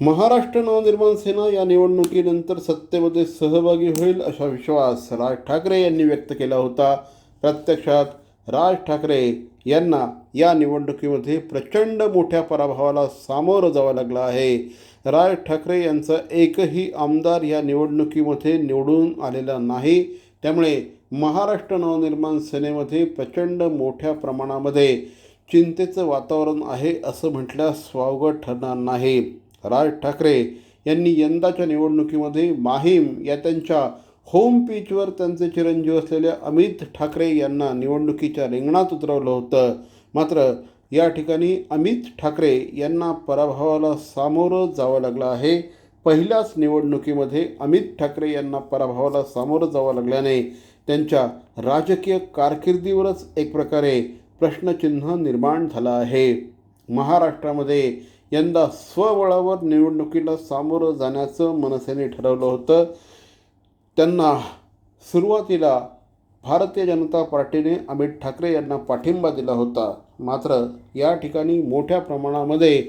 महाराष्ट्र नवनिर्माण सेना या निवडणुकीनंतर सत्तेमध्ये सहभागी होईल असा विश्वास राज ठाकरे यांनी व्यक्त केला होता. प्रत्यक्षात राज ठाकरे यांना या निवडणुकीमध्ये प्रचंड मोठ्या पराभवाला सामोरं जावं लागलं आहे. राज ठाकरे यांचा एकही आमदार या निवडणुकीमध्ये निवडून आलेला नाही. त्यामुळे महाराष्ट्र नवनिर्माण सेनेमध्ये प्रचंड मोठ्या प्रमाणामध्ये चिंतेचं वातावरण आहे असं म्हटल्यास स्वावगत ठरणार नाही. राज ठाकरे यांनी यंदाच्या निवडणुकीमध्ये माहीम या त्यांच्या होम पिचवर त्यांचे चिरंजीव असलेल्या अमित ठाकरे यांना निवडणुकीच्या रिंगणात उतरवलं होतं. मात्र या ठिकाणी अमित ठाकरे यांना पराभवाला सामोरं जावं लागलं आहे. पहिल्याच निवडणुकीमध्ये अमित ठाकरे यांना पराभवाला सामोरं जावं लागल्याने त्यांच्या राजकीय कारकिर्दीवरच एक प्रकारे प्रश्नचिन्ह निर्माण झालं आहे. महाराष्ट्रामध्ये यंदा स्वबळावर निवडणुकीला सामोरं जाण्याचं मनसेने ठरवलं होतं. त्यांना सुरुवातीला भारतीय जनता पार्टीने अमित ठाकरे यांना पाठिंबा दिला होता. मात्र या ठिकाणी मोठ्या प्रमाणामध्ये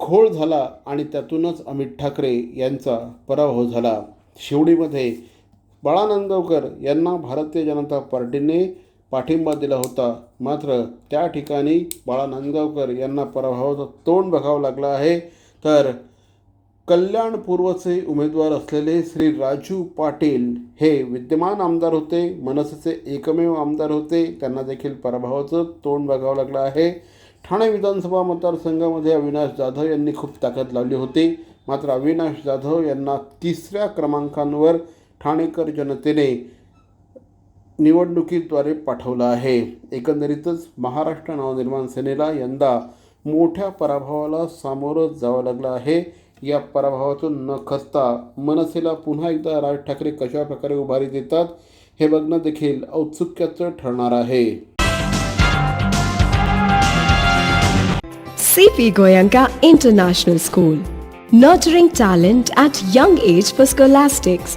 घोळ झाला आणि त्यातूनच अमित ठाकरे यांचा पराभव झाला. शिवडीमध्ये बाळानंदवकर यांना भारतीय जनता पार्टीने पाठिंबा दिला होता. मात्र त्या ठिकाणी बाळा नांदगावकर यांना पराभवाचं तोंड बघावं लागलं आहे. तर कल्याणपूर्वचे उमेदवार असलेले श्री राजू पाटील हे विद्यमान आमदार होते मनसेचे एकमेव आमदार होते. त्यांना देखील पराभवाचं तोंड बघावं लागलं आहे. ठाणे विधानसभा मतदारसंघामध्ये अविनाश जाधव यांनी खूप ताकद लावली होती. मात्र अविनाश जाधव यांना तिसऱ्या क्रमांकांवर ठाणेकर जनतेने निवडणुकीद्वारे पाठवलं आहे. एकंदरीतच महाराष्ट्र नवनिर्माण सेनेला यंदा मोठ्या पराभवाला सामोरं जावं लागलं आहे. या पराभवातून न खचता मनसेला पुन्हा एकदा राज ठाकरे कशा प्रकारे उभारी देतात हे बघणं देखील औत्सुक्याचं ठरणार आहे. CP Goenka international school nurturing talent at young age for scholastics